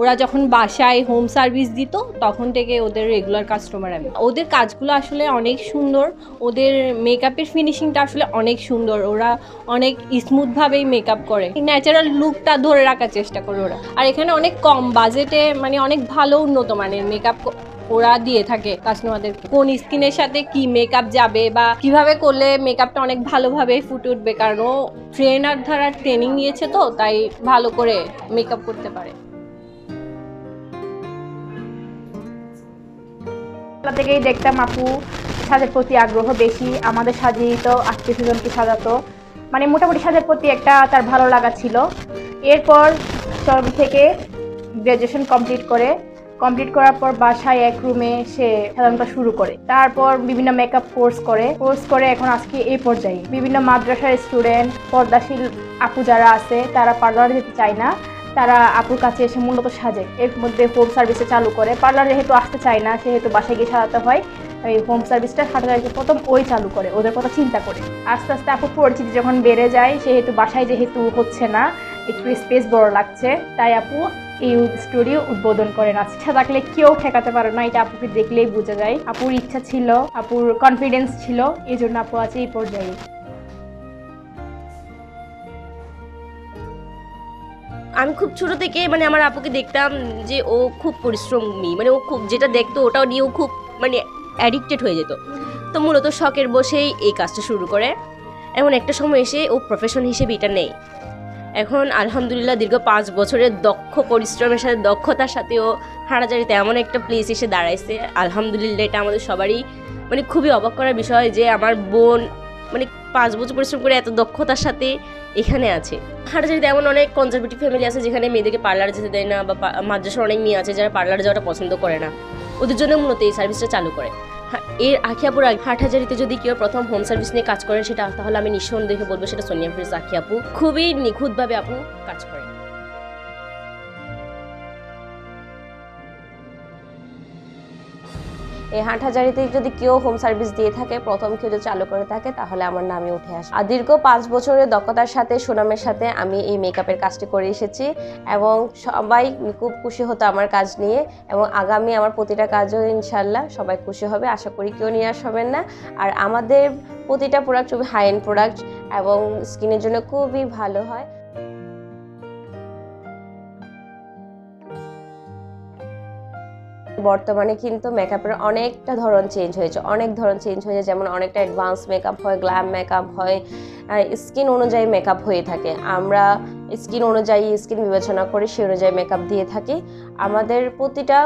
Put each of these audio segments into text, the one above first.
ওরা যখন বাসায় হোম সার্ভিস দিত, তখন থেকে ওদের রেগুলার কাস্টমার আমি। ওদের কাজগুলো আসলে অনেক সুন্দর, ওদের মেকআপের ফিনিশিংটা আসলে অনেক সুন্দর, ওরা অনেক স্মুথভাবেই মেকআপ করে। ন্যাচারাল লুকটা ধরে রাখার চেষ্টা করে ওরা। আর এখানে অনেক কম বাজেটে মানে অনেক ভালো উন্নত মানের মেকআপ ওরা দিয়ে থাকে কাস্টমারদের কোন স্কিনের সাথে কি মেকআপ যাবে বা কীভাবে করলে মেকআপটা অনেক ভালোভাবে ফুটে উঠবে? কারণ ও ট্রেনার দ্বারা ট্রেনিং নিয়েছে তো, তাই ভালো করে মেকআপ করতে পারে। ছোটবেলা থেকেই দেখতাম আপু সাজের প্রতি আগ্রহ বেশি, আমাদের সাজিয়ে দিত আত্মীয় স্বজনকে সাজাতো। মানে মোটামুটি সাজের প্রতি একটা তার ভালো লাগা ছিল। এরপর চরম থেকে গ্রাজুয়েশন কমপ্লিট করে কমপ্লিট করার পর বাসায় এক রুমে সে সাধারণত শুরু করে। তারপর বিভিন্ন মেকআপ কোর্স করে। কোর্স করে এখন আজকে এই পর্যায়ে। বিভিন্ন মাদ্রাসার স্টুডেন্ট পর্দাশীল আপু যারা আছে, তারা পার্লারে যেতে চায় না। তারা আপুর কাছে এসে মূলত সাজে। এর মধ্যে হোম সার্ভিসে চালু করে। পার্লারে যেহেতু আসতে চায় না, সেহেতু বাসায় গিয়ে সাজাতে হয়। এই হোম সার্ভিসটা হাটাগাড়িকে প্রথম ওই চালু করে, ওদের কথা চিন্তা করে। আস্তে আস্তে আপু পরিচিতি যখন বেড়ে যায়, সেহেতু বাসায় যেহেতু হচ্ছে না, একটু স্পেস বড় লাগছে, তাই আপু এই স্টুডিও উদ্বোধন করেন। আজ ইচ্ছা থাকলে কেউ ঠেকাতে পারে না, এটা আপুকে দেখলেই বোঝা যায়। আপুর ইচ্ছা ছিল, আপুর কনফিডেন্স ছিল এই জন্য আপু আছে এই পর্যায়ে। আমি খুব ছোট থেকে মানে আমার আপুকে দেখতাম যে ও খুব পরিশ্রমী মানে ও খুব যেটা দেখতো ওটাও নিয়ে ও খুব মানে অ্যাডিক্টেড হয়ে যেত। তো মূলত শখের বসেই এই কাজটা শুরু করে। এমন একটা সময় এসে ও প্রফেশন হিসেবে এটা নেই এখন আলহামদুলিল্লাহ দীর্ঘ পাঁচ বছরের দক্ষ পরিশ্রমের সাথে, দক্ষতার সাথে ও হাঁড়াজারিতে এমন একটা প্লেস এসে দাঁড়াইছে। আলহামদুলিল্লাহ এটা আমাদের সবারই মানে খুবই অবাক করার বিষয় যে আমার বোন মানে পাঁচ বছর পরিশ্রম করে এত দক্ষতার সাথে এখানে আছে। হাটাজারিতে এমন অনেক কনজারভেটিভ ফ্যামিলি আছে যেখানে মেয়েদেরকে পার্লার যেতে দেয় না বা মাদ্রাসার অনেক মেয়ে আছে যারা পার্লারে যাওয়াটা পছন্দ করে না ওদের জন্য মূলত এই সার্ভিসটা চালু করে। হ্যাঁ, এর আখিয়াপুর হাটহাজারিতে যদি কেউ প্রথম হোম সার্ভিস নিয়ে কাজ করেন সেটা তাহলে আমি নিঃসন্দেহে বলব সেটা সোনিয়া ফিরোজ আখিয়াপু খুবই নিখুঁতভাবে আপু কাজ করেন। এই হাটহাজারিতে যদি কেউ হোম সার্ভিস দিয়ে থাকে, প্রথম কেউ যদি চালু করে থাকে, তাহলে আমার নামে উঠে আসে আর দীর্ঘ পাঁচ বছরের দক্ষতার সাথে, সুনামের সাথে আমি এই মেকআপের কাজটি করে এসেছি এবং সবাই খুব খুশি হতো আমার কাজ নিয়ে এবং আগামী আমার প্রতিটা কাজও ইনশাল্লাহ সবাই খুশি হবে। আশা করি কেউ নিরাশ হবেন না। আর আমাদের প্রতিটা প্রোডাক্ট খুবই হাই এন্ড প্রোডাক্ট এবং স্কিনের জন্য খুবই ভালো হয়। বর্তমানে কিন্তু মেকআপের অনেকটা ধরন চেঞ্জ হয়েছে। অনেক ধরন চেঞ্জ হয়েছে, যেমন অনেকটা অ্যাডভান্স মেকআপ হয় গ্ল্যাম মেকআপ হয় স্কিন অনুযায়ী মেকআপ হয়ে থাকে। আমরা স্কিন অনুযায়ী স্কিন বিবেচনা করে, সেই অনুযায়ী মেকআপ দিয়ে থাকি। আমাদের প্রতিটা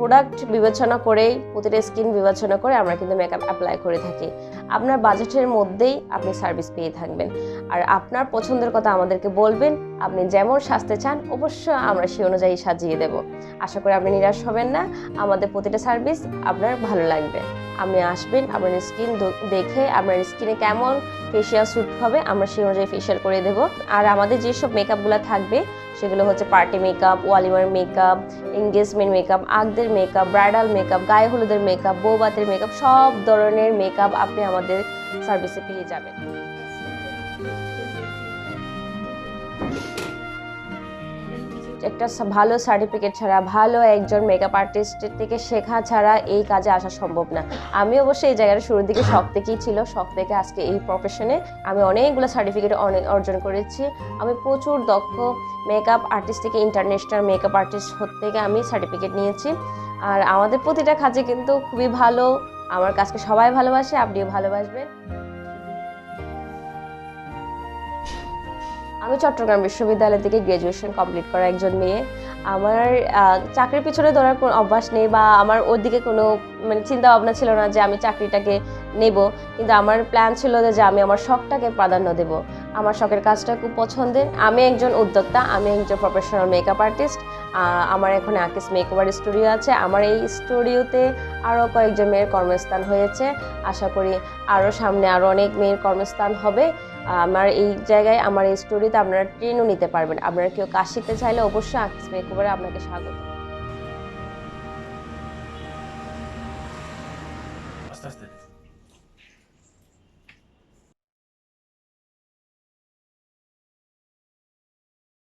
প্রোডাক্ট বিবেচনা করেই, প্রতিটা স্কিন বিবেচনা করে আমরা কিন্তু মেকআপ অ্যাপ্লাই করে থাকি। আপনার বাজেটের মধ্যেই আপনি সার্ভিস পেয়ে থাকবেন। আর আপনার পছন্দের কথা আমাদেরকে বলবেন, আপনি যেমন সাজতে চান অবশ্য আমরা সেই অনুযায়ী সাজিয়ে দেব। আশা করি আপনি নিরাশ হবেন না, আমাদের প্রতিটা সার্ভিস আপনার ভালো লাগবে। আপনি আসবেন, আপনার স্কিন দেখে আপনার স্কিনে কেমন ফেসিয়াল স্যুট হবে, আমরা সেই অনুযায়ী ফেসিয়াল করে দেব। আর আমাদের যেসব মেকআপগুলো থাকবে, সেগুলো হচ্ছে পার্টি মেকআপ ওয়ালিমার মেকআপ এঙ্গেজমেন্ট মেকআপ আগদের মেকআপ ব্রাইডাল মেকআপ গায়ে হলুদের মেকআপ বৌবাতের মেকআপ সব ধরনের মেকআপ আপনি আমাদের সার্ভিসে পেয়ে যাবেন। একটা ভালো সার্টিফিকেট ছাড়া, ভালো একজন মেকআপ আর্টিস্টের থেকে শেখা ছাড়া এই কাজে আসা সম্ভব না। আমি অবশ্যই এই জায়গাটা শুরুর দিকে শখ থেকেই ছিল, শখ থেকে আজকে এই প্রফেশনে আমি অনেকগুলো সার্টিফিকেট অনেক অর্জন করেছি। আমি প্রচুর দক্ষ মেকআপ আর্টিস্ট থেকে ইন্টারন্যাশনাল মেকআপ আর্টিস্ট থেকে আমি সার্টিফিকেট নিয়েছি। আর আমাদের প্রতিটা কাজে কিন্তু খুবই ভালো। আমার কাজকে সবাই ভালোবাসে, আপনিও ভালোবাসবেন। আমি চট্টগ্রাম বিশ্ববিদ্যালয় থেকে গ্র্যাজুয়েশন কমপ্লিট করা একজন মেয়ে। আমার চাকরির পিছনে ধরার কোনো অভ্যাস নেই বা আমার ওর দিকে কোনো মানে চিন্তা ভাবনা ছিল না যে আমি চাকরিটাকে নেব। কিন্তু আমার প্ল্যান ছিল যে আমি আমার শখটাকে প্রাধান্য দেব। আমার শখের কাজটা খুব পছন্দের। আমি একজন উদ্যোক্তা, আমি একজন প্রফেশনাল মেকআপ আর্টিস্ট আমার এখন আকিস মেকওভার স্টুডিও আছে। আমার এই স্টুডিওতে আরও কয়েকজন মেয়ের কর্মস্থান হয়েছে। আশা করি আরও সামনে আরও অনেক মেয়ের কর্মস্থান হবে। আমার এই জায়গায়, আমার এই স্টোরিতে আপনারা ট্রেনও নিতে পারবেন। আপনারা কেউ কাশিতে চাইলে অবশ্যই আকিস মেকওভারে আপনাকে স্বাগত। আস্তে আস্তে।